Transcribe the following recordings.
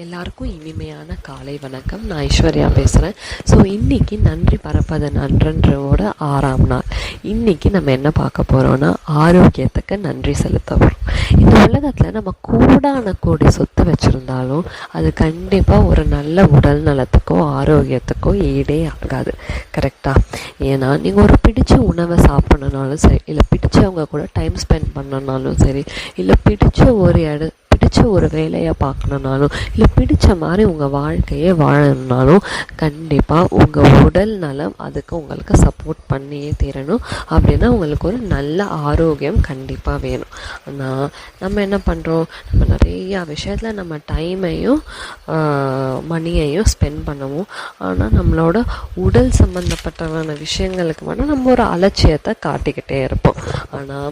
எல்லாருக்கும் இனிமையான காலை வணக்கம். நான் ஐஸ்வர்யா பேசுகிறேன் ஸோ இன்றைக்கி நன்றி பரப்பது நன்றன்றோட ஆறாம் நாள். இன்றைக்கி நம்ம என்ன பார்க்க போகிறோன்னா ஆரோக்கியத்துக்கு நன்றி செலுத்த போகிறோம் இந்த உலகத்தில் நம்ம கூடான கோடி சொத்து வச்சுருந்தாலும் அது கண்டிப்பாக ஒரு நல்ல உடல் நலத்துக்கோ ஆரோக்கியத்துக்கோ ஈடே ஆகாது. கரெக்டாக ஏன்னா நீங்கள் ஒரு பிடிச்ச உணவை சாப்பிடணுனாலும் சரி இல்லை பிடிச்சவங்க கூட டைம் ஸ்பெண்ட் பண்ணனாலும் சரி இல்லை பிடிச்ச ஒரு இட பிடிச்ச ஒரு வேலையை பார்க்கணுன்னாலும் இல்லை பிடிச்ச மாதிரி உங்கள் வாழ்க்கையை வாழணுன்னாலும் கண்டிப்பாக உங்கள் உடல் நலம் அதுக்கு உங்களுக்கு சப்போர்ட் பண்ணியே தீரணும். அப்படின்னா உங்களுக்கு ஒரு நல்ல ஆரோக்கியம் கண்டிப்பாக வேணும். ஆனால் நம்ம என்ன பண்ணுறோம் நம்ம நிறையா விஷயத்தில் நம்ம டைமையும் மணியையும் ஸ்பெண்ட் பண்ணுவோம். ஆனால் நம்மளோட உடல் சம்மந்தப்பட்டமான விஷயங்களுக்கு மட்டும் நம்ம ஒரு அலட்சியத்தை காட்டிக்கிட்டே இருப்போம். ஆனால்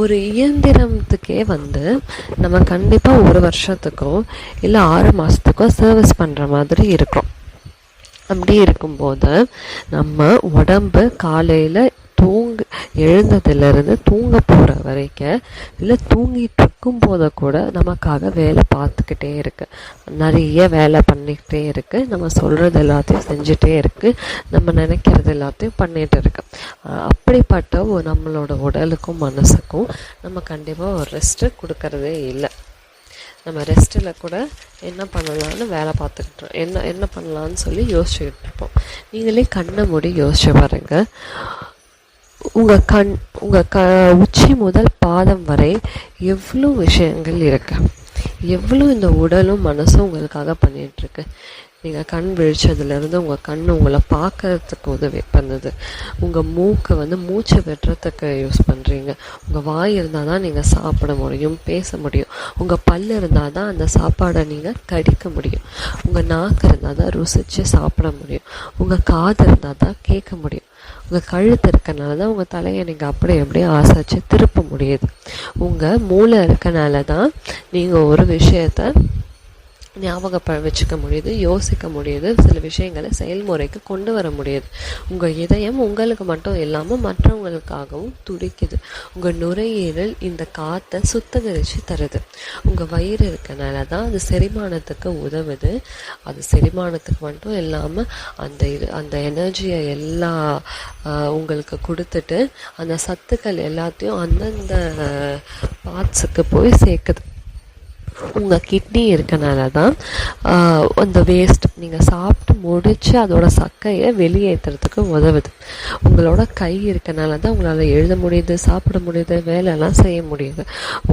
ஒரு இயந்திரத்துக்கே வந்து நம்ம கண்டிப்பாக ஒரு வருஷத்துக்கோ இல்லை ஆறு மாதத்துக்கோ சர்வீஸ் பண்ணுற மாதிரி இருக்கும். அப்படி இருக்கும்போது நம்ம உடம்பு காலையில் தூங்க எழுந்ததுலேருந்து தூங்க போகிற வரைக்கும் இல்லை தூங்கிட்டு இருக்கும் போத கூட நமக்காக வேலை பார்த்துக்கிட்டே இருக்கு. நிறைய வேலை பண்ணிக்கிட்டே இருக்கு. நம்ம சொல்கிறது எல்லாத்தையும் செஞ்சுட்டே இருக்கு. நம்ம நினைக்கிறது எல்லாத்தையும் பண்ணிகிட்டு இருக்கு. அப்படிப்பட்ட ஒரு நம்மளோட உடலுக்கும் மனசுக்கும் நம்ம கண்டிப்பாக ஒரு ரெஸ்ட்டு கொடுக்கறதே இல்லை. நம்ம ரெஸ்ட்டில் கூட என்ன பண்ணலான்னு வேலை பார்த்துக்கிட்டு என்ன என்ன பண்ணலான்னு சொல்லி யோசிச்சுக்கிட்டு இருப்போம். நீங்களே கண்ணை மூடி யோசிச்சு பாருங்கள் உங்கள் கண் உங்கள் க உச்சி முதல் பாதம் வரை எவ்வளோ விஷயங்கள் இருக்கு? எவ்வளோ இந்த உடலும் மனசும் உங்களுக்காக பண்ணிகிட்ருக்கு நீங்கள் கண் விழிச்சதுலேருந்து உங்கள் கண் உங்களை பார்க்கறதுக்கு உதவி பண்ணுது. உங்கள் மூக்கை வந்து மூச்சு வெட்டுறதுக்கு யூஸ் பண்ணுறீங்க உங்கள் வாய் இருந்தால் தான் நீங்கள் சாப்பிட முடியும் பேச முடியும். உங்கள் பல் இருந்தால் தான் அந்த சாப்பாடை நீங்கள் கடிக்க முடியும். உங்கள் நாக்கு இருந்தால் தான் ருசித்து சாப்பிட முடியும். உங்கள் காது இருந்தால் தான் கேட்க முடியும். உங்கள் கழுத்து இருக்கனால தான் உங்கள் தலையை நீங்கள் அப்படி எப்படியும் ஆசாச்சு திருப்ப முடியுது. உங்கள் மூளை இருக்கனால தான் நீங்கள் ஒரு விஷயத்த ஞாபகப்ப வச்சுக்க முடியுது யோசிக்க முடியுது சில விஷயங்களை செயல்முறைக்கு கொண்டு வர முடியுது உங்கள் இதயம் உங்களுக்கு மட்டும் இல்லாமல் மற்றவங்களுக்காகவும் துடிக்குது. உங்கள் நுரையீரல் இந்த காற்றை சுத்தகரித்து தருது. உங்கள் வயிறு இருக்கனால தான் அது செரிமானத்துக்கு உதவுது. அது செரிமானத்துக்கு மட்டும் இல்லாமல் அந்த இது அந்த எனர்ஜியை எல்லா உங்களுக்கு கொடுத்துட்டு அந்த சத்துக்கள் எல்லாத்தையும் அந்தந்த பார்ட்ஸுக்கு போய் சேர்க்குது. உங்கள் கிட்னி இருக்கனால தான் அந்த வேஸ்ட் நீங்கள் சாப்பிட்டு முடித்து அதோட சக்கையை வெளியேற்றுறதுக்கு உதவுது. உங்களோட கை இருக்கனால தான் உங்களால் எழுத முடியுது சாப்பிட முடியுது வேலைலாம் செய்ய முடியுது.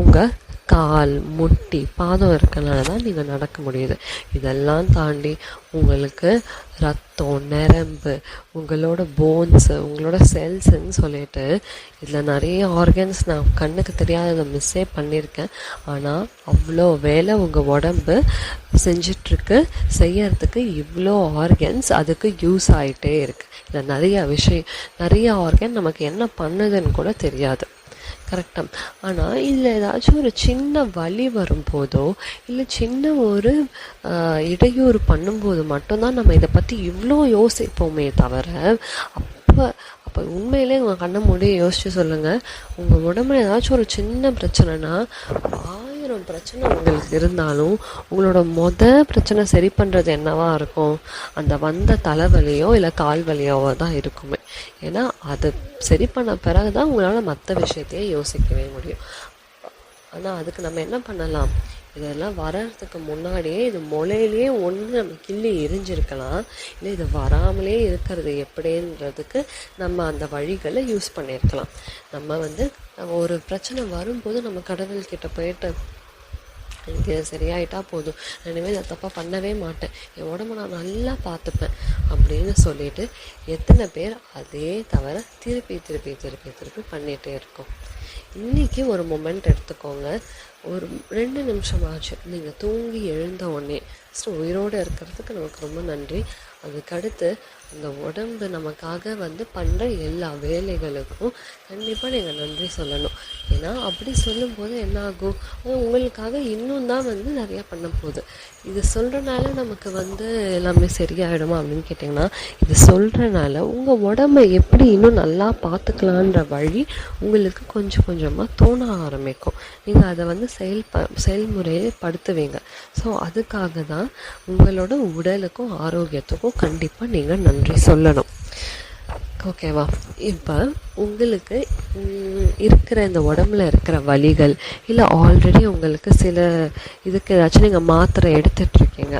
உங்கள் கால் முட்டி பாதம் இருக்கனால தான் நீங்கள் நடக்க முடியுது. இதெல்லாம் தாண்டி உங்களுக்கு ரத்தம் நரம்பு உங்களோட போன்ஸு உங்களோட செல்ஸுன்னு சொல்லிட்டு இதில் நிறைய ஆர்கன்ஸ் நான் கண்ணுக்கு தெரியாததை மிஸ்ஸே பண்ணியிருக்கேன். ஆனால் அவ்வளோ வேலை உங்கள் உடம்பு செஞ்சிட்ருக்கு. செய்யறதுக்கு இவ்வளோ ஆர்கன்ஸ் அதுக்கு யூஸ் ஆகிட்டே இருக்குது இதில் நிறைய விஷயம் நிறைய ஆர்கன் நமக்கு என்ன பண்ணுதுன்னு கூட தெரியாது. கரெக்டாக ஆனால் இதில் ஏதாச்சும் ஒரு சின்ன வழி வரும்போதோ இல்லை சின்ன ஒரு இடையூறு பண்ணும்போது மட்டும்தான் நம்ம இதை பற்றி இவ்வளோ யோசிப்போமே தவிர அப்போ அப்போ உண்மையிலே உங்கள் கண்ணை மூடி யோசிச்சு சொல்லுங்கள் உங்கள் உடம்புல ஏதாச்சும் ஒரு சின்ன பிரச்சனைனா ஆயிரம் பிரச்சனை உங்களுக்கு இருந்தாலும் உங்களோட மொத பிரச்சனை சரி பண்ணுறது என்னவா இருக்கும்? அந்த வந்த தலைவலியோ இல்லை கால் வலியோவோ தான் இருக்குமே. ஏன்னா அது சரி பண்ண பிறகு தான் உங்களால் மற்ற விஷயத்தையே யோசிக்கவே முடியும். ஆனால் அதுக்கு நம்ம என்ன பண்ணலாம்? இதெல்லாம் வர்றதுக்கு முன்னாடியே இது முளையிலேயே ஒன்று நம்ம கிள்ளி எரிஞ்சிருக்கலாம். இல்லை இது வராமலே இருக்கிறது எப்படின்றதுக்கு நம்ம அந்த வழிகளை யூஸ் பண்ணியிருக்கலாம் நம்ம வந்து ஒரு பிரச்சனை வரும்போது நம்ம கடவுள்கிட்ட போயிட்டு எனக்கு சரியாயிட்டா போதும். நான் இனிமேல் நான் தப்பாக பண்ணவே மாட்டேன். என் உடம்பு நான் நல்லா பார்த்துப்பேன் அப்படின்னு சொல்லிட்டு எத்தனை பேர் அதே தவிர திருப்பி திருப்பி திருப்பி திருப்பி பண்ணிகிட்டே இருக்கோம். இன்றைக்கி ஒரு மொமெண்ட் எடுத்துக்கோங்க. ஒரு ரெண்டு நிமிஷம் ஆச்சு நீங்கள் தூங்கி எழுந்த உடனே ஃபஸ்ட்டு உயிரோடு இருக்கிறதுக்கு நமக்கு ரொம்ப நன்றி. அதுக்கடுத்து அந்த உடம்பு நமக்காக வந்து பண்ணுற எல்லா வேலைகளுக்கும் கண்டிப்பாக நீங்கள் நன்றி சொல்லணும். ஏன்னா அப்படி சொல்லும்போது என்ன ஆகும் அது உங்களுக்காக இன்னும் தான் வந்து நிறையா பண்ண போகுது. இது சொல்கிறனால நமக்கு வந்து எல்லாமே சரியாயிடுமா அப்படின்னு கேட்டிங்கன்னா இது சொல்கிறனால உங்கள் உடம்பை எப்படி இன்னும் நல்லா பார்த்துக்கலான்ற வழி உங்களுக்கு கொஞ்சம் கொஞ்சமாக தோண ஆரம்பிக்கும். நீங்கள் அதை வந்து செயல் ப செயல்முறையை படுத்துவீங்க. ஸோ அதுக்காக தான் உங்களோட உடலுக்கும் ஆரோக்கியத்துக்கும் கண்டிப்பாக நீங்கள் நன்றி சொல்லணும். ஓகேவா இப்போ உங்களுக்கு இருக்கிற இந்த உடம்புல இருக்கிற வலிகள் இல்லை ஆல்ரெடி உங்களுக்கு சில இதுக்கு ஏதாச்சும் நீங்கள் மாத்திரை எடுத்துட்ருக்கீங்க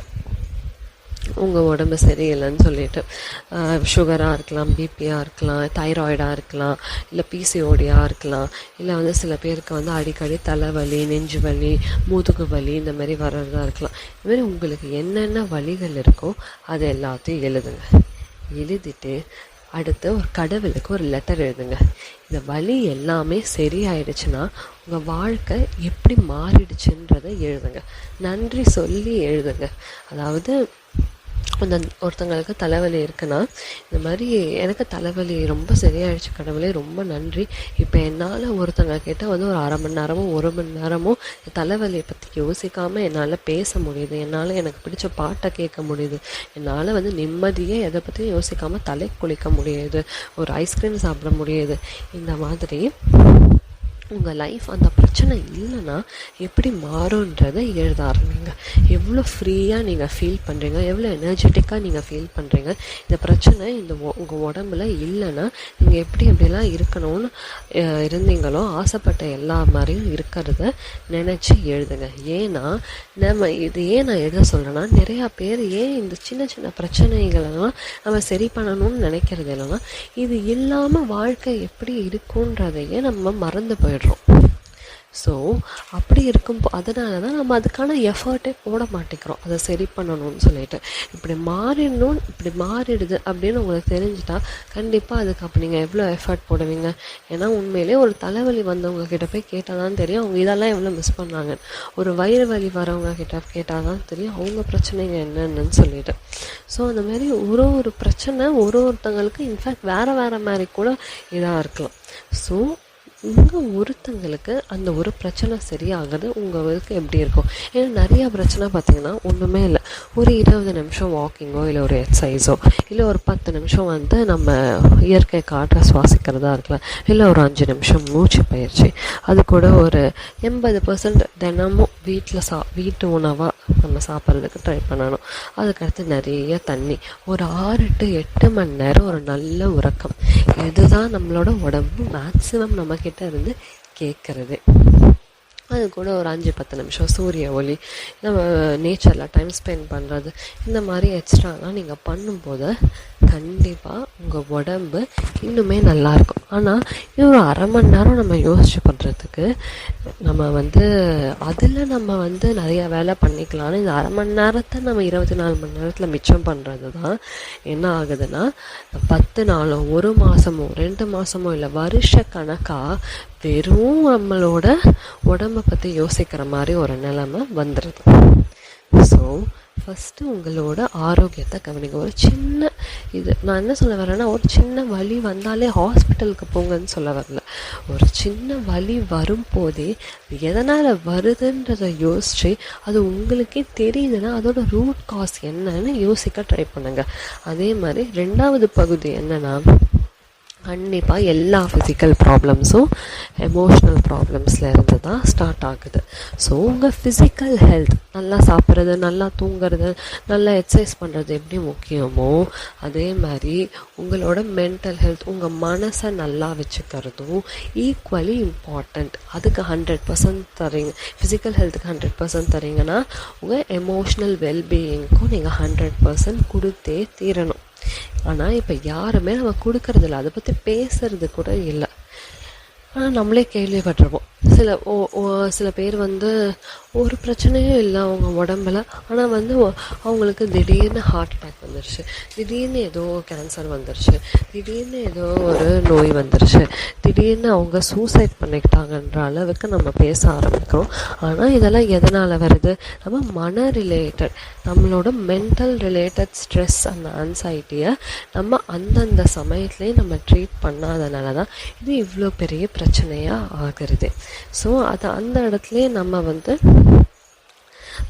உங்கள் உடம்பு சரியில்லைன்னு சொல்லிட்டு சுகராக இருக்கலாம் பிபியாக இருக்கலாம் தைராய்டாக இருக்கலாம் இல்லை பிசிஓடியாக இருக்கலாம் இல்லை வந்து சில பேருக்கு வந்து அடிக்கடி தலைவலி நெஞ்சு வலி முதுகு வலி இந்த மாதிரி வர்றதா இருக்கலாம். இது மாதிரி உங்களுக்கு என்னென்ன வலிகள் இருக்கோ அது எல்லாத்தையும் எழுதுங்க. எழுதிட்டு அடுத்து ஒரு கடவுளுக்கு ஒரு லெட்டர் எழுதுங்க. இந்த வலி எல்லாமே சரியாயிடுச்சுன்னா உங்கள் வாழ்க்கை எப்படி மாறிடுச்சுன்றதை எழுதுங்க. நன்றி சொல்லி எழுதுங்க. அதாவது அந்த ஒருத்தங்களுக்கு தலைவலி இருக்குன்னா இந்த மாதிரி எனக்கு தலைவலி ரொம்ப சரியாயிடுச்சு கடவுளே ரொம்ப நன்றி. இப்போ என்னால் ஒருத்தங்க கிட்ட வந்து ஒரு அரை மணி நேரமோ ஒரு மணி நேரமோ தலைவலியை பற்றி யோசிக்காமல் என்னால் பேச முடியுது. என்னால் எனக்கு பிடிச்ச பாட்டை கேட்க முடியுது. என்னால் வந்து நிம்மதியே எதை பற்றியும் யோசிக்காமல் தலை குளிக்க முடியுது. ஒரு ஐஸ்கிரீம் சாப்பிட முடியுது. இந்த மாதிரி உங்கள் லைஃப் அந்த பிரச்சனை இல்லைன்னா எப்படி மாறும்ன்றதை எழுத ஆரம்பிங்க. எவ்வளோ ஃப்ரீயாக நீங்கள் ஃபீல் பண்ணுறீங்க எவ்வளோ எனர்ஜெட்டிக்காக நீங்கள் ஃபீல் பண்ணுறீங்க இந்த பிரச்சனை இந்த உங்கள் உடம்புல இல்லைன்னா நீங்கள் எப்படி எப்படிலாம் இருக்கணும்னு இருந்தீங்களோ ஆசைப்பட்ட எல்லா மாதிரியும் இருக்கிறத நினச்சி எழுதுங்க. ஏன்னா நம்ம இது ஏன் நான் எழுத சொல்கிறேன்னா நிறையா பேர் ஏன் இந்த சின்ன சின்ன பிரச்சனைகளெல்லாம் நம்ம சரி பண்ணணும்னு நினைக்கிறது இல்லைன்னா இது இல்லாமல் வாழ்க்கை எப்படி இருக்குன்றதையே நம்ம மறந்து போயிடும் போயிடுறோம் ஸோ அப்படி இருக்கும் அதனால தான் நம்ம அதுக்கான எஃபர்ட்டே போட மாட்டேங்கிறோம். அதை சரி பண்ணணும்னு சொல்லிட்டு. இப்படி மாறிடணும் இப்படி மாறிடுது அப்படின்னு உங்களுக்கு தெரிஞ்சுட்டா கண்டிப்பாக அதுக்கு அப்போ நீங்கள் எவ்வளோ எஃபர்ட் போடுவீங்க? ஏன்னா உண்மையிலே ஒரு தலைவலி வந்தவங்க கிட்ட போய் கேட்டால் தான் தெரியும். அவங்க இதெல்லாம் எவ்வளோ மிஸ் பண்ணாங்க. ஒரு வயிறு வலி வரவங்க கிட்ட கேட்டால் தான் தெரியும். அவங்க பிரச்சனைங்க என்னென்னு சொல்லிட்டு. ஸோ அந்த மாதிரி ஒரு ஒரு பிரச்சனை ஒரு ஒருத்தங்களுக்கு இன்ஃபேக்ட் வேறு வேறு மாதிரி கூட இதாக இருக்கலாம். ஸோ உங்கள் ஒருத்தங்களுக்கு அந்த ஒரு பிரச்சனை சரியாகுது உங்களுக்கு எப்படி இருக்கும்? ஏன்னா நிறையா பிரச்சனை பார்த்தீங்கன்னா ஒன்றுமே இல்லை. ஒரு இருபது நிமிஷம் வாக்கிங்கோ இல்லை ஒரு எக்ஸசைஸோ இல்லை ஒரு பத்து நிமிஷம் வந்து நம்ம இயற்கை காற்றை சுவாசிக்கிறதா இருக்கலாம் இல்லை ஒரு அஞ்சு நிமிஷம் மூச்சு பயிற்சி. அது கூட ஒரு எண்பது பர்சன்ட் தினமும் வீட்டில் சா வீட்டு உணவாக நம்ம சாப்பிட்றதுக்கு ட்ரை பண்ணணும். அதுக்கடுத்து நிறைய தண்ணி. ஒரு ஆறு டு எட்டு மணி நேரம் ஒரு நல்ல உறக்கம். இதுதான் நம்மளோட உடம்பு. மேக்ஸிமம் கிட்ட இருந்து கேட்குறது அது கூட ஒரு அஞ்சு பத்து நிமிஷம் சூரிய ஒளி நம்ம நேச்சரில் டைம் ஸ்பெண்ட் பண்ணுறது இந்த மாதிரி எக்ஸ்ட்ராலாம் நீங்கள் பண்ணும்போது கண்டிப்பாக உங்கள் உடம்பு இன்னுமே நல்லாயிருக்கும். ஆனால் இது ஒரு அரை மணி நேரம் நம்ம யோசிச்சு பண்ணுறதுக்கு நம்ம வந்து அதில் நம்ம வந்து நிறையா வேலை பண்ணிக்கலாம்னு இந்த அரை மணி நேரத்தை நம்ம இருபத்தி நாலு மணி நேரத்தில் மிச்சம் பண்ணுறது தான் என்ன ஆகுதுன்னா பத்து நாளோ ஒரு மாதமோ ரெண்டு மாதமோ இல்லை வருஷ கணக்காக வெறும் நம்மளோட உடம்பை பற்றி யோசிக்கிற மாதிரி ஒரு நிலைமை வந்துடுது ஸோ ஃபஸ்ட்டு உங்களோட ஆரோக்கியத்தை கவனிங்க. ஒரு சின்ன இது நான் என்ன சொல்ல வரேன்னா ஒரு சின்ன வலி வந்தாலே ஹாஸ்பிட்டலுக்கு போங்கன்னு சொல்ல வரல. ஒரு சின்ன வலி வரும்போதே எதனால் வருதுன்றதை யோசித்து அது உங்களுக்கே தெரியுதுன்னா அதோட ரூட் காஸ் என்னன்னு யோசிக்க ட்ரை பண்ணுங்கள் அதே மாதிரி ரெண்டாவது பகுதி என்னென்னா கண்டிப்பாக எல்லா ஃபிசிக்கல் ப்ராப்ளம்ஸும் எமோஷ்னல் ப்ராப்ளம்ஸ்லேருந்து தான் ஸ்டார்ட் ஆகுது. ஸோ உங்கள் ஃபிசிக்கல் ஹெல்த் நல்லா சாப்பிட்றது நல்லா தூங்குறது நல்லா எக்ஸசைஸ் பண்ணுறது எப்படி முக்கியமோ அதே மாதிரி உங்களோட மென்டல் ஹெல்த் உங்கள் மனசை நல்லா வச்சுக்கிறதும் ஈக்குவலி இம்பார்ட்டண்ட் அதுக்கு ஹண்ட்ரட் பர்சன்ட் தரீங்க ஃபிசிக்கல் ஹெல்த்துக்கு ஹண்ட்ரட் பர்சன்ட் தரீங்கன்னா உங்கள் எமோஷ்னல் வெல்பீயிங்க்கும் நீங்கள் ஹண்ட்ரட் பர்சன்ட் கொடுத்தே தீரணும். ஆனால் இப்போ யாருமே நம்ம கொடுக்கறதில்ல. அதை பற்றி பேசுறது கூட இல்லை. ஆனால் நம்மளே கேள்விப்பட்டிருப்போம். சில ஓ ஓ சில பேர் வந்து ஒரு பிரச்சனையும் இல்லை அவங்க உடம்புல. ஆனால் வந்து அவங்களுக்கு திடீர்னு ஹார்ட் அட்டாக் வந்துருச்சு. திடீர்னு ஏதோ கேன்சர் வந்துருச்சு. திடீர்னு ஏதோ ஒரு நோய் வந்துருச்சு. திடீர்னு அவங்க சூசைட் பண்ணிக்கிட்டாங்கன்ற அளவுக்கு நம்ம பேச ஆரம்பிக்கிறோம். ஆனால் இதெல்லாம் எதனால் வருது? நம்ம மன ரிலேட்டட் நம்மளோட மென்டல் ரிலேட்டட் ஸ்ட்ரெஸ் அந்த ஆன்சைட்டியை நம்ம அந்தந்த சமயத்துலேயே நம்ம ட்ரீட் பண்ணாதனால தான் இது இவ்வளோ பெரிய பிரச்சனையாக ஆகிறது. ஸோ அது அந்த இடத்துலயே நம்ம வந்து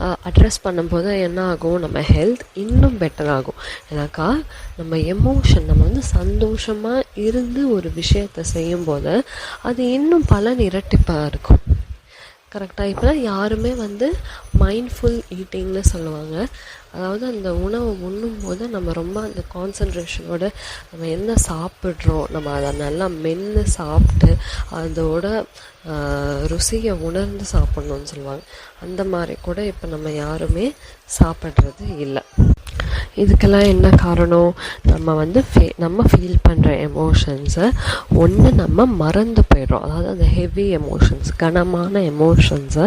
அட்ரஸ் பண்ணும்போது என்ன ஆகும் நம்ம ஹெல்த் இன்னும் பெட்டர் ஆகும். ஏன்னாக்கா நம்ம எமோஷன் நம்ம வந்து சந்தோஷமாக இருந்து ஒரு விஷயத்தை செய்யும்போது அது இன்னும் பலன் இரட்டிப்பாக இருக்கும். கரெக்டாக இப்போ யாருமே வந்து மைண்ட்ஃபுல் ஈட்டிங்னு சொல்லுவாங்க. அதாவது அந்த உணவை உண்ணும் போது நம்ம ரொம்ப அந்த கான்சன்ட்ரேஷனோட நம்ம என்ன சாப்பிட்றோம் நம்ம அதை நல்லா மென்று சாப்பிட்டு அதோட ருசியை உணர்ந்து சாப்பிட்ணுன்னு சொல்லுவாங்க. அந்த மாதிரி கூட இப்போ நம்ம யாருமே சாப்பிட்றது இல்லை. இதுக்கெல்லாம் என்ன காரணம்? நம்ம வந்து ஃபே நம்ம ஃபீல் பண்ணுற எமோஷன்ஸை ஒன்று நம்ம மறந்து போயிடுறோம். அதாவது அந்த ஹெவி எமோஷன்ஸ் கனமான எமோஷன்ஸை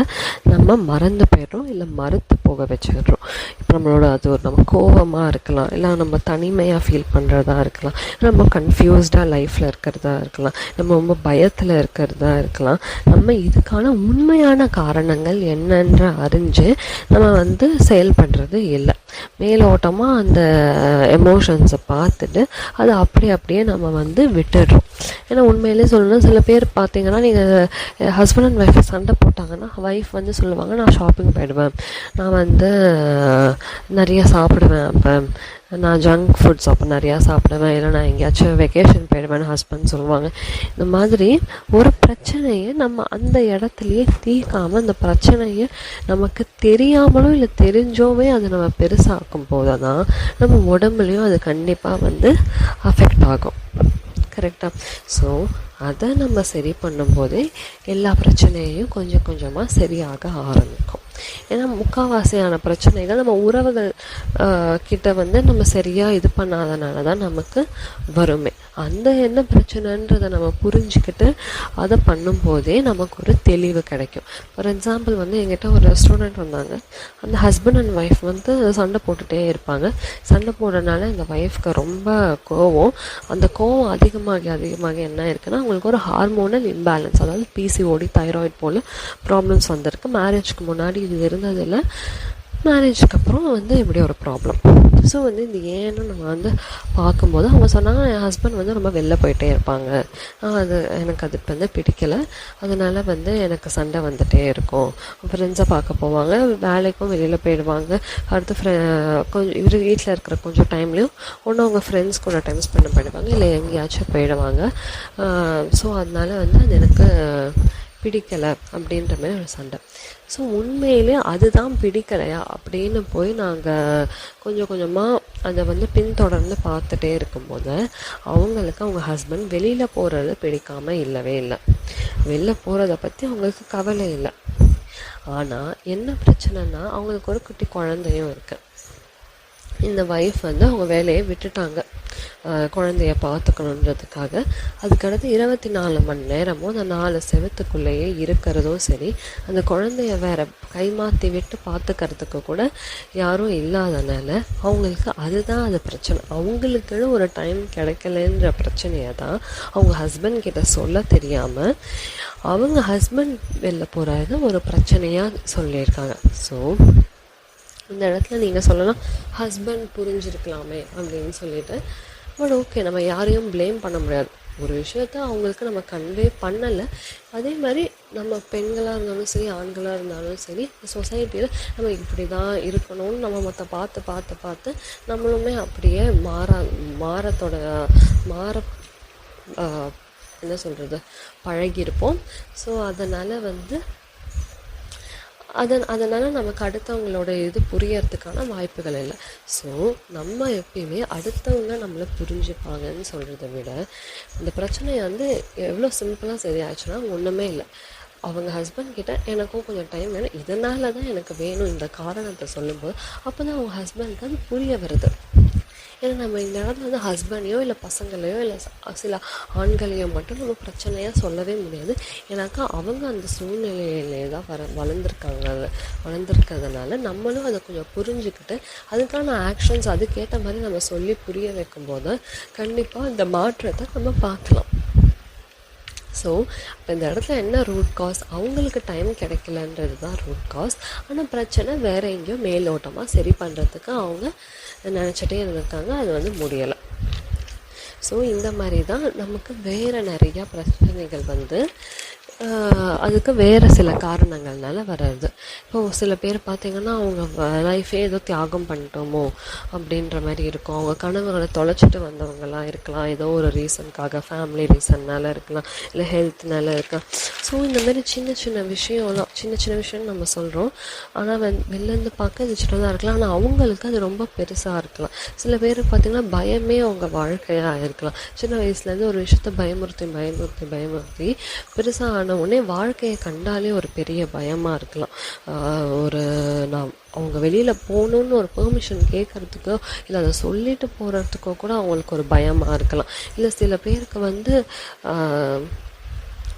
நம்ம மறந்து போயிடுறோம் இல்லை மறுத்து போக வச்சிடுறோம் இப்போ நம்மளோட அது ஒரு நம்ம கோவமாக இருக்கலாம் இல்லை நம்ம தனிமையாக ஃபீல் பண்ணுறதா இருக்கலாம் நம்ம கன்ஃபியூஸ்டாக லைஃப்பில் இருக்கிறதா இருக்கலாம் நம்ம ரொம்ப பயத்தில் இருக்கிறதா இருக்கலாம். நம்ம இதுக்கான உண்மையான காரணங்கள் என்னன்ற அறிஞ்சு நம்ம வந்து செயல்படுறது இல்லை. மேலோட்டமாக அந்த எமோஷன்ஸை பார்த்துட்டு அதை அப்படியே அப்படியே நம்ம வந்து விட்டுடுறோம். ஏன்னா உண்மையிலே சொல்லணும் சில பேர் பார்த்தீங்கன்னா நீங்கள் ஹஸ்பண்ட் அண்ட் ஒய்ஃப் சண்டை போட்டாங்கன்னா ஒய்ஃப் வந்து சொல்லுவாங்க நான் ஷாப்பிங் போயிடுவேன். நான் வந்து நிறைய சாப்பிடுவேன் அப்போ. நான் ஜங்க் ஃபுட்ஸ் அப்போ நிறையா சாப்பிடுவேன். இல்லை நான் எங்கேயாச்சும் வெக்கேஷன் போயிடுவேன்னு ஹஸ்பண்ட் சொல்லுவாங்க. இந்த மாதிரி ஒரு பிரச்சனையை நம்ம அந்த இடத்துலையே தீர்க்காமல் அந்த பிரச்சனையை நமக்கு தெரியாமலோ இல்லை தெரிஞ்சோவே அதை நம்ம பெருசாக்கும் போது தான் நம்ம உடம்புலையும் அது கண்டிப்பாக வந்து அஃபெக்ட் ஆகும். கரெக்டாக ஸோ அதை நம்ம சரி பண்ணும்போதே எல்லா பிரச்சனையும் கொஞ்சம் கொஞ்சமாக சரியாக ஆரம்பிக்கும். ஏன்னா முக்கால்வாசியான பிரச்சனைகள் நம்ம உறவுகள் கிட்ட வந்து நம்ம சரியாக இது பண்ணாதனால தான் நமக்கு வருமே. அந்த என்ன பிரச்சனைன்றதை நம்ம புரிஞ்சுக்கிட்டு அதை பண்ணும்போதே நமக்கு ஒரு தெளிவு கிடைக்கும். ஃபார் எக்ஸாம்பிள் வந்து எங்கிட்ட ஒரு ஸ்டூடெண்ட் வந்தாங்க. அந்த ஹஸ்பண்ட் அண்ட் ஒய்ஃப் வந்து சண்டை போட்டுகிட்டே இருப்பாங்க. சண்டை போடுறதுனால இந்த ஒய்ஃப்க்கு ரொம்ப கோவம். அந்த கோவம் அதிகமாகி அதிகமாகி என்ன இருக்குன்னா அவங்களுக்கு ஒரு ஹார்மோனல் இம்பேலன்ஸ் அதாவது பிசிஓடி தைராய்டு போல் ப்ராப்ளம்ஸ் வந்திருக்கு. மேரேஜ்க்கு முன்னாடி இது இருந்ததில் மேரேஜ்க்கு அப்புறம் வந்து இப்படி ஒரு ப்ராப்ளம் ஸோ வந்து இது ஏன்னு நம்ம வந்து பார்க்கும்போது அவங்க சொன்னாங்க என் ஹஸ்பண்ட் வந்து ரொம்ப வெளில போயிட்டே இருப்பாங்க. அது எனக்கு அது வந்து பிடிக்கலை. அதனால வந்து எனக்கு சண்டை வந்துகிட்டே இருக்கும். ஃப்ரெண்ட்ஸை பார்க்க போவாங்க. வேலைக்கும் வெளியில் போயிடுவாங்க. அடுத்து ஃப்ரெ கொஞ்சம் இவர் வீட்டில் இருக்கிற கொஞ்சம் டைம்லேயும் ஒன்று அவங்க ஃப்ரெண்ட்ஸ் கூட டைம் ஸ்பெண்ட் பண்ணிடுவாங்க. இல்லை எங்கேயாச்சும் போயிடுவாங்க. ஸோ அதனால வந்து அது எனக்கு பிடிக்கலை அப்படின்ற மாதிரி ஒரு சண்டை. ஸோ உண்மையிலே அதுதான் பிடிக்கலையா அப்படின்னு போய் நாங்கள் கொஞ்சம் கொஞ்சமாக அதை வந்து பின்தொடர்ந்து பார்த்துட்டே இருக்கும்போது அவங்களுக்கு அவங்க ஹஸ்பண்ட் வெளியில் போகிறது பிடிக்காமல் இல்லவே இல்லை. வெளில போகிறத பற்றி அவங்களுக்கு கவலை இல்லை. ஆனால் என்ன பிரச்சனைனா அவங்களுக்கு ஒரு குட்டி குழந்தையும் இருக்குது இந்த ஒய்ஃப் வந்து அவங்க வேலையை விட்டுட்டாங்க. குழந்தைய பார்த்துக்கணுன்றதுக்காக. அதுக்கடுத்து இருபத்தி நாலு மணி நேரமும் அந்த நாலு செவத்துக்குள்ளேயே இருக்கிறதும் சரி. அந்த குழந்தைய வேற கைமாற்றி விட்டு பார்த்துக்கிறதுக்கு கூட யாரும் இல்லாதனால அவங்களுக்கு அதுதான் அது பிரச்சனை. அவங்களுக்குன்னு ஒரு டைம் கிடைக்கலன்ற பிரச்சனையை தான் அவங்க ஹஸ்பண்ட் கிட்ட சொல்ல தெரியாமல் அவங்க ஹஸ்பண்ட் வெளில போகிறது ஒரு பிரச்சனையாக சொல்லியிருக்காங்க. ஸோ இந்த இடத்துல நீங்கள் சொல்லலாம் ஹஸ்பண்ட் புரிஞ்சிருக்கலாமே அப்படின்னு சொல்லிட்டு. பட் ஓகே நம்ம யாரையும் ப்ளேம் பண்ண முடியாது. ஒரு விஷயத்த அவங்களுக்கு நம்ம கன்வே பண்ணலை. அதே மாதிரி நம்ம பெண்களாக இருந்தாலும் சரி ஆண்களாக இருந்தாலும் சரி சொசைட்டியில் நம்ம இப்படி தான் இருக்கணும்னு நம்ம மற்ற பார்த்து பார்த்து பார்த்து நம்மளுமே அப்படியே மாற மாறத்தோட மாற என்ன சொல்கிறது பழகியிருப்போம். ஸோ அதனால் வந்து அதன் அதனால் நமக்கு அடுத்தவங்களோட இது புரியறதுக்கான வாய்ப்புகள் இல்லை. ஸோ நம்ம எப்பயுமே அடுத்தவங்க நம்மளை புரிஞ்சுப்பாங்கன்னு சொல்கிறத விட இந்த பிரச்சனையை வந்து எவ்வளோ சிம்பிளாக சரியாச்சுன்னா ஒன்றுமே இல்லை. அவங்க ஹஸ்பண்ட் கிட்ட எனக்கும் கொஞ்சம் டைம் வேணும். இதனால தான் எனக்கு வேணும் இந்த காரணத்தை சொல்லும்போது அப்போ தான் அவங்க ஹஸ்பண்ட்க்கு அது புரிய வருது. ஏன்னா நம்ம இந்த இடத்துல வந்து ஹஸ்பண்டையோ இல்லை பசங்களையோ இல்லை சில ஆண்களையோ மட்டும் நம்ம பிரச்சனையாக சொல்லவே முடியாது. ஏன்னாக்கா அவங்க அந்த சூழ்நிலையிலே தான் வர வளர்ந்துருக்காங்க. வளர்ந்துருக்கிறதுனால நம்மளும் அதை கொஞ்சம் புரிஞ்சுக்கிட்டு அதுக்கான ஆக்ஷன்ஸ் அதுக்கேற்ற மாதிரி நம்ம சொல்லி புரிய வைக்கும்போது கண்டிப்பாக இந்த மாற்றத்தை நம்ம பார்க்கலாம். ஸோ இப்போ இந்த இடத்துல என்ன ரூட் காஸ் அவங்களுக்கு டைம் கிடைக்கலன்றது தான் ரூட் காஸ் ஆனால் பிரச்சனை வேறு எங்கேயோ மேலோட்டமாக சரி பண்ணுறதுக்கு அவங்க நினச்சிட்டே இருந்திருக்காங்க அது வந்து முடியலை. ஸோ இந்த மாதிரி தான் நமக்கு வேறு நிறையா பிரச்சனைகள் வந்து அதுக்கு வேறு சில காரணங்கள்னால வர்றது. இப்போது சில பேர் பார்த்திங்கன்னா அவங்க லைஃபே ஏதோ தியாகம் பண்ணிட்டோமோ அப்படின்ற மாதிரி இருக்கும். அவங்க கனவுகளை தொலைச்சிட்டு வந்தவங்களாம் இருக்கலாம். ஏதோ ஒரு ரீசனுக்காக ஃபேமிலி ரீசன்னால இருக்கலாம். இல்லை ஹெல்த்னால இருக்கலாம். ஸோ இந்த மாதிரி சின்ன சின்ன விஷயம்லாம் சின்ன சின்ன விஷயம்னு நம்ம சொல்கிறோம் ஆனால் வந் வெளிலேருந்து பார்க்க இது சின்னதாக இருக்கலாம். ஆனால் அவங்களுக்கு அது ரொம்ப பெருசாக இருக்கலாம். சில பேர் பார்த்திங்கன்னா பயமே அவங்க வாழ்க்கையாக இருக்கலாம். சின்ன வயசுலேருந்து ஒரு விஷயத்த பயமுறுத்தி பயமுறுத்தி பயமுறுத்தி பெருசாக ஆன உடனே வாழ்க்கையை கண்டாலே ஒரு பெரிய பயமாக இருக்கலாம். ஒரு நான் அவங்க வெளியில் போகணுன்னு ஒரு பெர்மிஷன் கேட்குறதுக்கோ இல்லை அதை சொல்லிட்டு போகிறதுக்கோ கூட அவங்களுக்கு ஒரு பயமாக இருக்கலாம். இல்லை சில பேருக்கு வந்து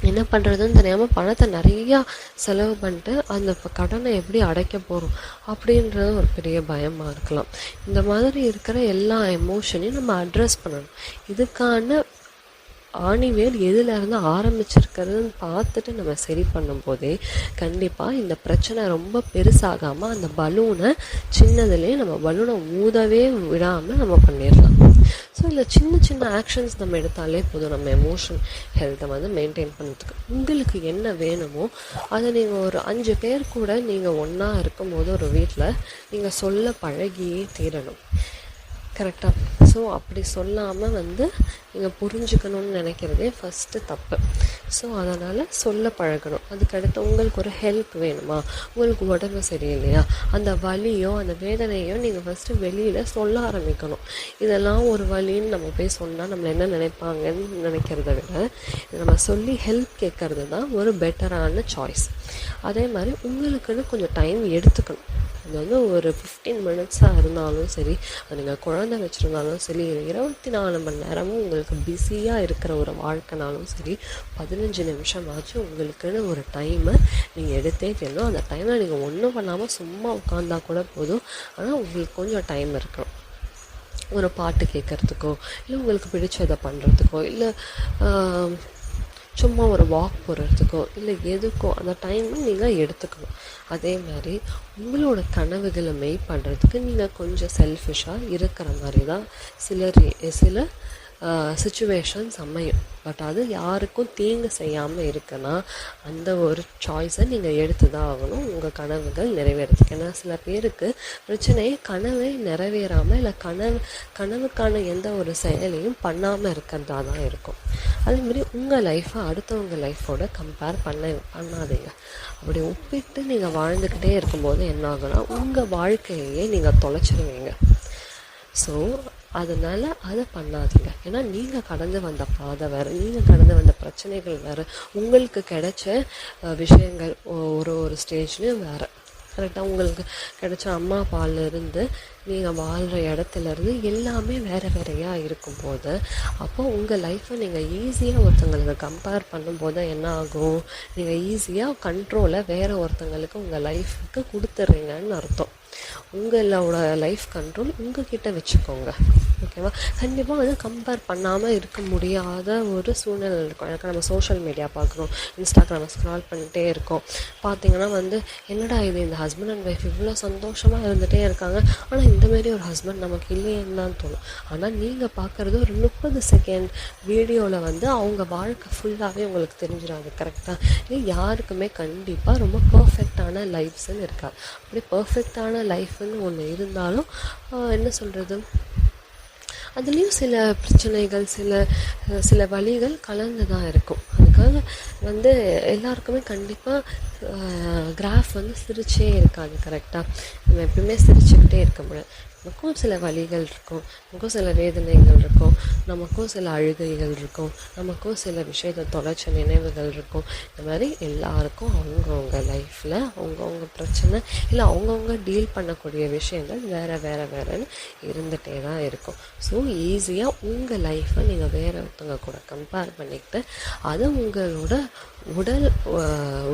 என்ன பண்ணுறதுன்னு தெரியாமல் பணத்தை நிறையா செலவு பண்ணிட்டு அந்த கடனை எப்படி அடைக்க போகிறோம் அப்படின்றது ஒரு பெரிய பயமாக இருக்கலாம். இந்த மாதிரி இருக்கிற எல்லா எமோஷனையும் நம்ம அட்ரஸ் பண்ணணும். இதுக்கான ஆணிவேர் எதுலேருந்து ஆரம்பிச்சிருக்கிறதுன்னு பார்த்துட்டு நம்ம சரி பண்ணும்போதே கண்டிப்பாக இந்த பிரச்சனை ரொம்ப பெருசாகாமல் அந்த பலூனை சின்னதுலேயே நம்ம பலூனை ஊதவே விடாமல் நம்ம பண்ணிடலாம். ஸோ இந்த சின்ன சின்ன ஆக்ஷன்ஸ் நம்ம எடுத்தாலே போதும். நம்ம எமோஷன் ஹெல்த்தை வந்து மெயின்டைன் பண்ணுறதுக்கு உங்களுக்கு என்ன வேணுமோ அதை நீங்கள் ஒரு அஞ்சு பேர் கூட நீங்கள் ஒன்றா இருக்கும்போது ஒரு வீட்டில் நீங்கள் சொல்ல பழகியே தீரணும். கரெக்டாக ஸோ அப்படி சொல்லாமல் வந்து நீங்கள் புரிஞ்சுக்கணும்னு நினைக்கிறதே ஃபஸ்ட்டு தப்பு. ஸோ அதனால் சொல்ல பழகணும். அதுக்கடுத்து உங்களுக்கு ஒரு ஹெல்ப் வேணுமா? உங்களுக்கு உடம்பு சரியில்லையா? அந்த வலியோ அந்த வேதனையோ நீங்கள் ஃபஸ்ட்டு வெளியில் சொல்ல ஆரம்பிக்கணும். இதெல்லாம் ஒரு வழின்னு நம்ம போய் சொன்னால் நம்மளை என்ன நினைப்பாங்கன்னு நினைக்கிறத விட நம்ம சொல்லி ஹெல்ப் கேட்குறது தான் ஒரு பெட்டரான சாய்ஸ் அதே மாதிரி உங்களுக்குன்னு கொஞ்சம் டைம் எடுத்துக்கணும். அது வந்து ஒரு ஃபிஃப்டீன் மினிட்ஸாக இருந்தாலும் சரி அது நீங்கள் குழந்தை வச்சுருந்தாலும் சரி இருபத்தி நாலு மணி நேரமும் உங்களுக்கு பிஸியாக இருக்கிற ஒரு வாழ்க்கைனாலும் சரி பதினஞ்சு நிமிஷமாச்சும் உங்களுக்குன்னு ஒரு டைமை நீங்கள் எடுத்தே தெரியணும் அந்த டைமில் நீங்கள் ஒன்றும் பண்ணாமல் சும்மா உட்காந்தா கூட போதும். ஆனால் உங்களுக்கு கொஞ்சம் டைம் இருக்கணும். ஒரு பாட்டு கேட்குறதுக்கோ இல்லை உங்களுக்கு பிடிச்சதை பண்ணுறதுக்கோ இல்லை சும்மா ஒரு வாக் போகிறதுக்கோ இல்லை எதுக்கோ அந்த டைமை நீங்கள் எடுத்துக்கணும். அதே மாதிரி உங்களோட கனவுகளை மெய் பண்ணுறதுக்கு நீங்கள் கொஞ்சம் செல்ஃபிஷாக இருக்கிற மாதிரி தான் சிலர் சில சுச்சுவேஷன்ஸ் அமையும் பட் அது யாருக்கும் தீங்கு செய்யாமல் இருக்குன்னா அந்த ஒரு சாய்ஸை நீங்கள் எடுத்து தான் ஆகணும். உங்கள் கனவுகள் நிறைவேறதுக்கு. ஏன்னா சில பேருக்கு பிரச்சனை கனவே நிறைவேறாமல் இல்லை கனவு கனவுக்கான எந்த ஒரு செயலையும் பண்ணாமல் இருக்கிறதா தான் இருக்கும். அதேமாரி உங்கள் லைஃப்பை அடுத்தவங்க லைஃபோட கம்பேர் பண்ண பண்ணாதீங்க. அப்படி ஒப்பிட்டு நீங்கள் வாழ்ந்துக்கிட்டே இருக்கும்போது என்ன ஆகுனா உங்கள் வாழ்க்கையே நீங்கள் தொலைச்சிருவீங்க. ஸோ அதனால் அதை பண்ணாதீங்க. ஏன்னா நீங்கள் கடந்து வந்த பாதை வேறு நீங்கள் கடந்து வந்த பிரச்சனைகள் வேறு உங்களுக்கு கிடைச்ச விஷயங்கள் ஒரு ஒரு ஸ்டேஜ்லேயும் வேறு. கரெக்டாக உங்களுக்கு கிடைச்ச அம்மா அப்பாலேருந்து நீங்கள் வாழ்கிற இடத்துலேருந்து எல்லாமே வேறு வேறையாக இருக்கும்போது அப்போ உங்கள் லைஃப்பை நீங்கள் ஈஸியாக ஒருத்தங்களுக்கு கம்பேர் பண்ணும்போது என்ன ஆகும்? நீங்கள் ஈஸியாக கண்ட்ரோலை வேறு ஒருத்தங்களுக்கு உங்கள் லைஃபுக்கு கொடுத்துட்றீங்கன்னு அர்த்தம். உங்களோட லைஃப் கண்ட்ரோல் உங்ககிட்ட வச்சுக்கோங்க. ஓகேவா? கண்டிப்பாக வந்து கம்பேர் பண்ணாமல் இருக்க முடியாத ஒரு சூழ்நிலை இருக்கும். எனக்கு நம்ம சோஷியல் மீடியா பார்க்குறோம். இன்ஸ்டாகிராமை ஸ்க்ரால் பண்ணிகிட்டே இருக்கோம். பார்த்தீங்கன்னா வந்து என்னடா இது? இந்த ஹஸ்பண்ட் அண்ட் ஒய்ஃப் இவ்வளோ சந்தோஷமாக இருந்துகிட்டே இருக்காங்க. ஆனால் இந்தமாரி ஒரு ஹஸ்பண்ட் நமக்கு இல்லையேன்னு தான் தோணும். ஆனால் நீங்கள் பார்க்குறது ஒரு முப்பது செகண்ட் வீடியோவில் வந்து அவங்க வாழ்க்கை ஃபுல்லாகவே உங்களுக்கு தெரிஞ்சிடாது. கரெக்டாக இது யாருக்குமே கண்டிப்பாக ரொம்ப பர்ஃபெக்டான லைஃப்ஸ்ன்னு இருக்காது. அப்படி பர்ஃபெக்டான லைஃப்னு ஒன்று இருந்தாலும் என்ன சொல்கிறது அதுலேயும் சில பிரச்சனைகள் சில சில வழிகள் கலந்து தான் இருக்கும். அதுக்காக வந்து எல்லாருக்குமே கண்டிப்பாக கிராஃப் வந்து சிரிச்சே இருக்காது கரெக்டாக நம்ம எப்பவுமே சிரிச்சுக்கிட்டே இருக்க முடியாது. நமக்கும் சில வழிகள் இருக்கும். நமக்கும் சில வேதனைகள் இருக்கும். நமக்கும் சில அழுகைகள் இருக்கும். நமக்கும் சில விஷயத்தை தொலைச்ச நினைவுகள் இருக்கும். இந்த மாதிரி எல்லாருக்கும் அவங்கவுங்க லைஃப்பில் அவங்கவுங்க பிரச்சனை இல்லை அவங்கவுங்க டீல் பண்ணக்கூடிய விஷயங்கள் வேறு வேறு வேறுன்னு இருந்துகிட்டே தான் இருக்கும். ஸோ ஈஸியாக உங்கள் லைஃப்பை நீங்கள் வேற ஒருத்தவங்க கூட கம்பேர் பண்ணிக்கிட்டு அதை உங்களோட உடல்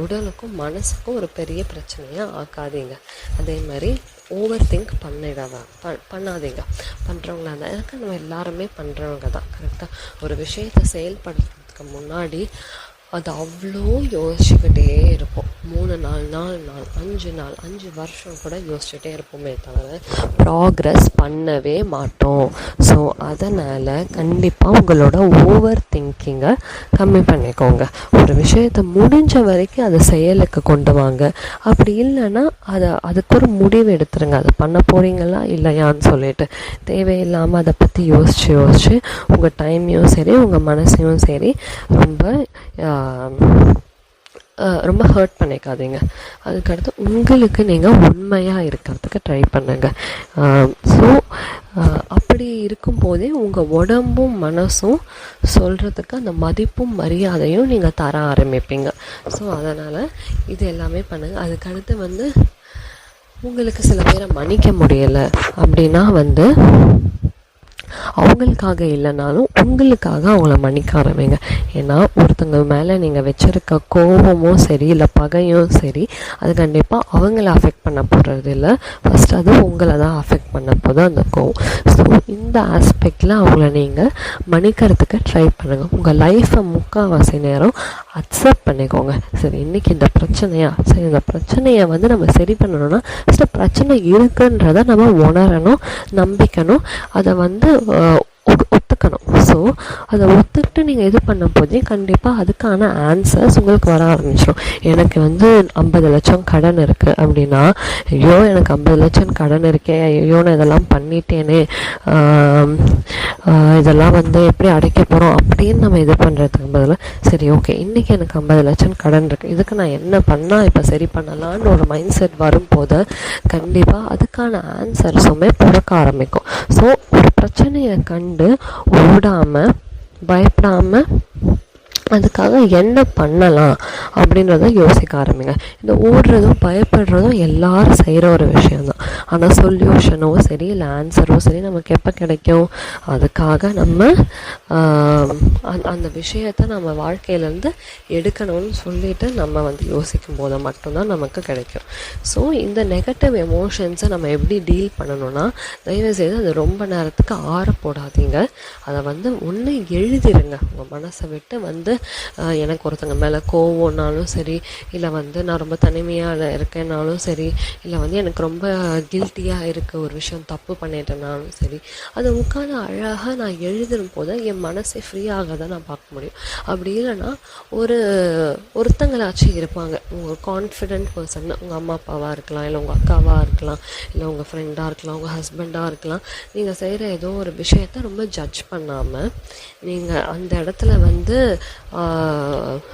உடலுக்கும் மனசுக்கும் ஒரு பெரிய பிரச்சனையாக ஆக்காதீங்க. அதே மாதிரி ஓவர் திங்க் பண்ணிடாதா ப பண்ணாதீங்க. பண்ணுறவங்களா இருந்தால் எனக்கு நம்ம எல்லாருமே பண்ணுறவங்க தான் கரெக்டாக ஒரு விஷயத்தை செயல்படுத்துறதுக்கு முன்னாடி அது அவ்வளோ யோசிச்சுக்கிட்டே இருப்போம் மூணு நாள் நாலு நாள் அஞ்சு நாள் அஞ்சு வருஷம் கூட யோசிச்சுட்டே இருப்போமே தவிர ப்ராக்ரஸ் பண்ணவே மாட்டோம். ஸோ அதனால் கண்டிப்பாக உங்களோட ஓவர் திங்கிங்கை கம்மி பண்ணிக்கோங்க. ஒரு விஷயத்தை முடிஞ்ச வரைக்கும் அதை செயலுக்கு கொண்டு வாங்க. அப்படி இல்லைன்னா அதை அதுக்கு ஒரு முடிவு எடுத்துருங்க. அதை பண்ண போகிறீங்களா இல்லையான்னு சொல்லிட்டு. தேவையில்லாமல் அதை பற்றி யோசித்து யோசித்து உங்கள் டைமையும் சரி உங்கள் மனசையும் சரி ரொம்ப ரொம்ப ஹர்ட் பண்ணிக்காதீங்க. அதுக்கடுத்து உங்களுக்கு நீங்கள் உண்மையாக இருக்கிறதுக்கு ட்ரை பண்ணுங்கள் ஸோ அப்படி இருக்கும்போதே உங்கள் உடம்பும் மனசும் சொல்கிறதுக்கு அந்த மதிப்பும் மரியாதையும் நீங்கள் தர ஆரம்பிப்பீங்க. ஸோ அதனால் இது எல்லாமே பண்ணுங்கள் அதுக்கடுத்து வந்து உங்களுக்கு சில பேரை மன்னிக்க முடியலை அப்படின்னா வந்து அவங்களுக்காக இல்லைனாலும் உங்களுக்காக அவங்கள மன்னிக்க ஆரம்பிங்க. ஏன்னா ஒரு ஒருத்தங்க மேலே நீங்கள் வச்சுருக்க கோபமும் சரி இல்லை பகையும் சரி அது கண்டிப்பாக அவங்கள அஃபெக்ட் பண்ண போகிறது இல்லை. ஃபஸ்ட் அது உங்களை தான் அஃபெக்ட் பண்ண போதும் அந்த கோவம். ஸோ இந்த ஆஸ்பெக்டில் அவங்கள நீங்கள் மன்னிக்கிறதுக்கு ட்ரை பண்ணுங்கள் உங்கள் லைஃப்பை முக்கால்வாசி நேரம் அக்செப்ட் பண்ணிக்கோங்க. சரி இன்றைக்கி இந்த பிரச்சனையா? சரி இந்த பிரச்சனையை வந்து நம்ம சரி பண்ணணும்னா ஃபஸ்ட்டு பிரச்சனை இருக்குன்றதை நம்ம உணரணும் நம்பிக்கணும். அதை வந்து ஒத்துக்கணும் ஸோ அதை ஒத்துக்கிட்டு நீங்கள் இது பண்ணும் போதே கண்டிப்பாக அதுக்கான ஆன்சர்ஸ் உங்களுக்கு வர ஆரம்பிச்சிடும் எனக்கு வந்து ஐம்பது லட்சம் கடன் இருக்குது அப்படின்னா ஐயோ எனக்கு ஐம்பது லட்சம் கடன் இருக்கே ஐயோ நான் இதெல்லாம் பண்ணிட்டேனே இதெல்லாம் வந்து எப்படி அடைக்க போகிறோம் அப்படின்னு நம்ம இது பண்ணுறதுக்கு பதில் சரி ஓகே இன்றைக்கி எனக்கு ஐம்பது லட்சம் கடன் இருக்குது இதுக்கு நான் என்ன பண்ணால் இப்போ சரி பண்ணலான்னு ஒரு மைண்ட் செட் வரும்போது கண்டிப்பாக அதுக்கான ஆன்சர்ஸுமே பிறக்க ஆரம்பிக்கும். ஸோ ஒரு பிரச்சனையை கண்டு ஓடாமல் பயப்படாமல் அதுக்காக என்ன பண்ணலாம் அப்படின்றத யோசிக்க ஆரம்பிங்க. இந்த ஓடுறதும் பயப்படுறதும் எல்லாரும் செய்கிற ஒரு விஷயந்தான் ஆனால் சொல்யூஷனோ சரி இல்லை ஆன்சரோ சரி நமக்கு எப்போ கிடைக்கும்? அதுக்காக நம்ம அந்த விஷயத்தை நம்ம வாழ்க்கையிலேருந்து எடுக்கணும்னு சொல்லிட்டு நம்ம வந்து யோசிக்கும் போது மட்டும்தான் நமக்கு கிடைக்கும். ஸோ இந்த நெகட்டிவ் எமோஷன்ஸை நம்ம எப்படி டீல் பண்ணணும்னா தயவுசெய்து அது ரொம்ப நேரத்துக்கு ஆற போடாதீங்க. அதை வந்து ஒன்று எழுதிருங்க. உங்கள் மனசை விட்டு வந்து எனக்கு ஒருத்தங்க மேலே கோவம்னாலும் சரி இல்லை வந்து நான் ரொம்ப தனிமையாக இருக்கேன்னாலும் சரி இல்லை வந்து எனக்கு ரொம்ப கில்ட்டியாக இருக்க ஒரு விஷயம் தப்பு பண்ணிட்டேனாலும் சரி அதை உட்காந்து அழகாக நான் எழுதும் போது என் மனசை ஃப்ரீயாக தான் நான் பார்க்க முடியும். அப்படி இல்லைன்னா ஒரு ஒருத்தங்களாச்சும் இருப்பாங்க. உங்கள் கான்ஃபிடென்ட் பர்சன் உங்கள் அம்மா அப்பாவாக இருக்கலாம் இல்லை உங்கள் அக்காவாக இருக்கலாம் இல்லை உங்கள் ஃப்ரெண்டாக இருக்கலாம் உங்கள் ஹஸ்பண்டாக இருக்கலாம் நீங்கள் செய்கிற ஏதோ ஒரு விஷயத்த ரொம்ப ஜட்ஜ் பண்ணாமல் நீங்கள் அந்த இடத்துல வந்து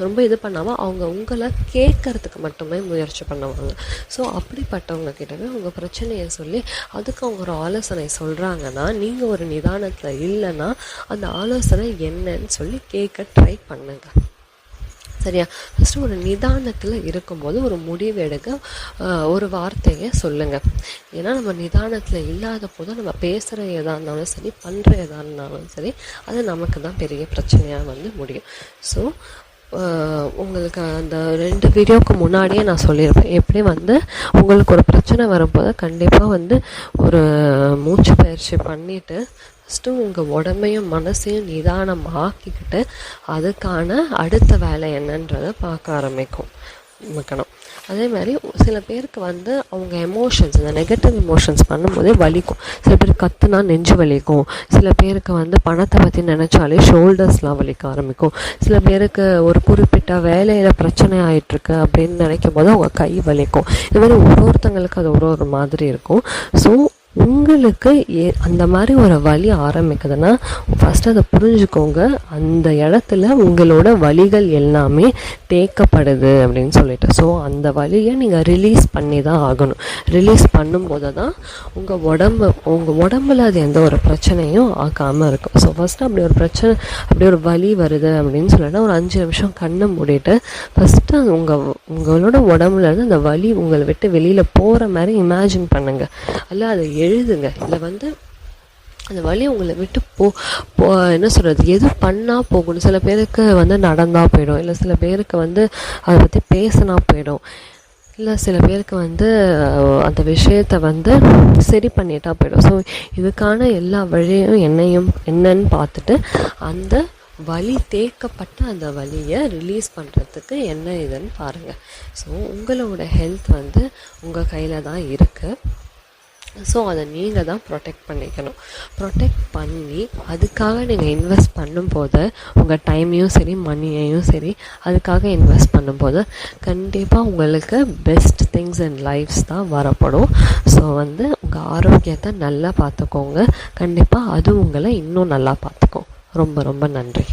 ரொம்ப இது பண்ணாமல் அவங்க உங்களை கேட்கறதுக்கு மட்டுமே முயற்சி பண்ணுவாங்க. ஸோ அப்படிப்பட்டவங்க கிட்டவே உங்கள் பிரச்சனையை சொல்லி அதுக்கு அவங்க ஒரு ஆலோசனை சொல்கிறாங்கன்னா நீங்கள் ஒரு நிதானத்தில் இல்லைன்னா அந்த ஆலோசனை என்னன்னு சொல்லி கேட்க ட்ரை பண்ணுங்கள் சரியா? ஃபஸ்ட்டு ஒரு நிதானத்தில் இருக்கும்போது ஒரு முடிவு எடுக்க ஒரு வார்த்தையை சொல்லுங்கள் ஏன்னா நம்ம நிதானத்தில் இல்லாத போது நம்ம பேசுகிற எதாக இருந்தாலும் சரி பண்ணுற எதாக இருந்தாலும் சரி அது நமக்கு தான் பெரிய பிரச்சனையாக வந்து முடியும். ஸோ உங்களுக்கு அந்த ரெண்டு வீடியோவுக்கு முன்னாடியே நான் சொல்லியிருப்பேன். எப்படி வந்து உங்களுக்கு ஒரு பிரச்சனை வரும்போது கண்டிப்பாக வந்து ஒரு மூச்சு பயிற்சி பண்ணிவிட்டு ஃபஸ்ட்டு உங்கள் உடம்பையும் மனசையும் நிதானம் ஆக்கிக்கிட்டு அதுக்கான அடுத்த வேலை என்னன்றதை பார்க்க ஆரம்பிக்கும். இருக்கணும் அதே மாதிரி சில பேருக்கு வந்து அவங்க எமோஷன்ஸ் இந்த நெகட்டிவ் எமோஷன்ஸ் பண்ணும்போதே வலிக்கும். சில பேர் கத்துனா நெஞ்சு வலிக்கும். சில பேருக்கு வந்து பணத்தை பற்றி நினச்சாலே ஷோல்டர்ஸ்லாம் வலிக்க ஆரம்பிக்கும். சில பேருக்கு ஒரு குறிப்பிட்ட வேலையில் பிரச்சனை ஆகிட்டுருக்கு அப்படின்னு நினைக்கும் போது அவங்க கை வலிக்கும். இது மாதிரி ஒரு ஒருத்தங்களுக்கு அது ஒரு ஒரு மாதிரி இருக்கும். ஸோ உங்களுக்கு ஏ- அந்த மாதிரி ஒரு வலி ஆரம்பிக்குதுன்னா ஃபஸ்ட்டு அதை புரிஞ்சுக்கோங்க. அந்த இடத்துல உங்களோட வலிகள் எல்லாமே தேக்கப்படுது அப்படின்னு சொல்லிட்டு. ஸோ அந்த வழியை நீங்கள் ரிலீஸ் பண்ணி தான் ஆகணும். ரிலீஸ் பண்ணும்போது தான் உங்கள் உடம்பு உங்கள் உடம்புல அது எந்த ஒரு பிரச்சனையும் ஆக்காமல் இருக்கும். ஸோ ஃபஸ்ட்டு அப்படி ஒரு பிரச்சனை அப்படி ஒரு வலி வருது அப்படின்னு சொல்லிட்டு ஒரு அஞ்சு நிமிஷம் கண்ணை மூடிட்டு ஃபஸ்ட்டு உங்கள் உங்களோட உடம்புலேருந்து அந்த வலி உங்களை விட்டு வெளியில் போகிற மாதிரி இமேஜின் பண்ணுங்கள் அல்ல அதை எழுதுங்க. இதில் வந்து அந்த வழி உங்களை விட்டு போ போ என்ன சொல்கிறது எது பண்ணால் போகணும் சில பேருக்கு வந்து நடந்தால் போயிடும். இல்லை சில பேருக்கு வந்து அதை பற்றி பேசினா போயிடும். இல்லை சில பேருக்கு வந்து அந்த விஷயத்தை வந்து சரி பண்ணிட்டா போயிடும். ஸோ இதுக்கான எல்லா வழியும் என்னையும் என்னன்னு பார்த்துட்டு அந்த வலி தேக்கப்பட்ட அந்த வலியை ரிலீஸ் பண்ணுறதுக்கு என்ன இதுன்னு பாருங்கள் ஸோ உங்களோட ஹெல்த் வந்து உங்கள் கையில் தான் இருக்குது ஸோ அதை நீங்கள் தான் ப்ரொடெக்ட் பண்ணிக்கணும். ப்ரொடெக்ட் பண்ணி அதுக்காக நீங்கள் இன்வெஸ்ட் பண்ணும்போது உங்கள் டைமையும் சரி மணியையும் சரி அதுக்காக இன்வெஸ்ட் பண்ணும்போது கண்டிப்பாக உங்களுக்கு பெஸ்ட் திங்ஸ் அண்ட் லைஃப்ஸ் தான் வரப்படும். ஸோ வந்து உங்கள் ஆரோக்கியத்தை நல்லா பார்த்துக்கோங்க. கண்டிப்பாக அது உங்களை இன்னும் நல்லா பார்த்துக்கும். ரொம்ப ரொம்ப நன்றி.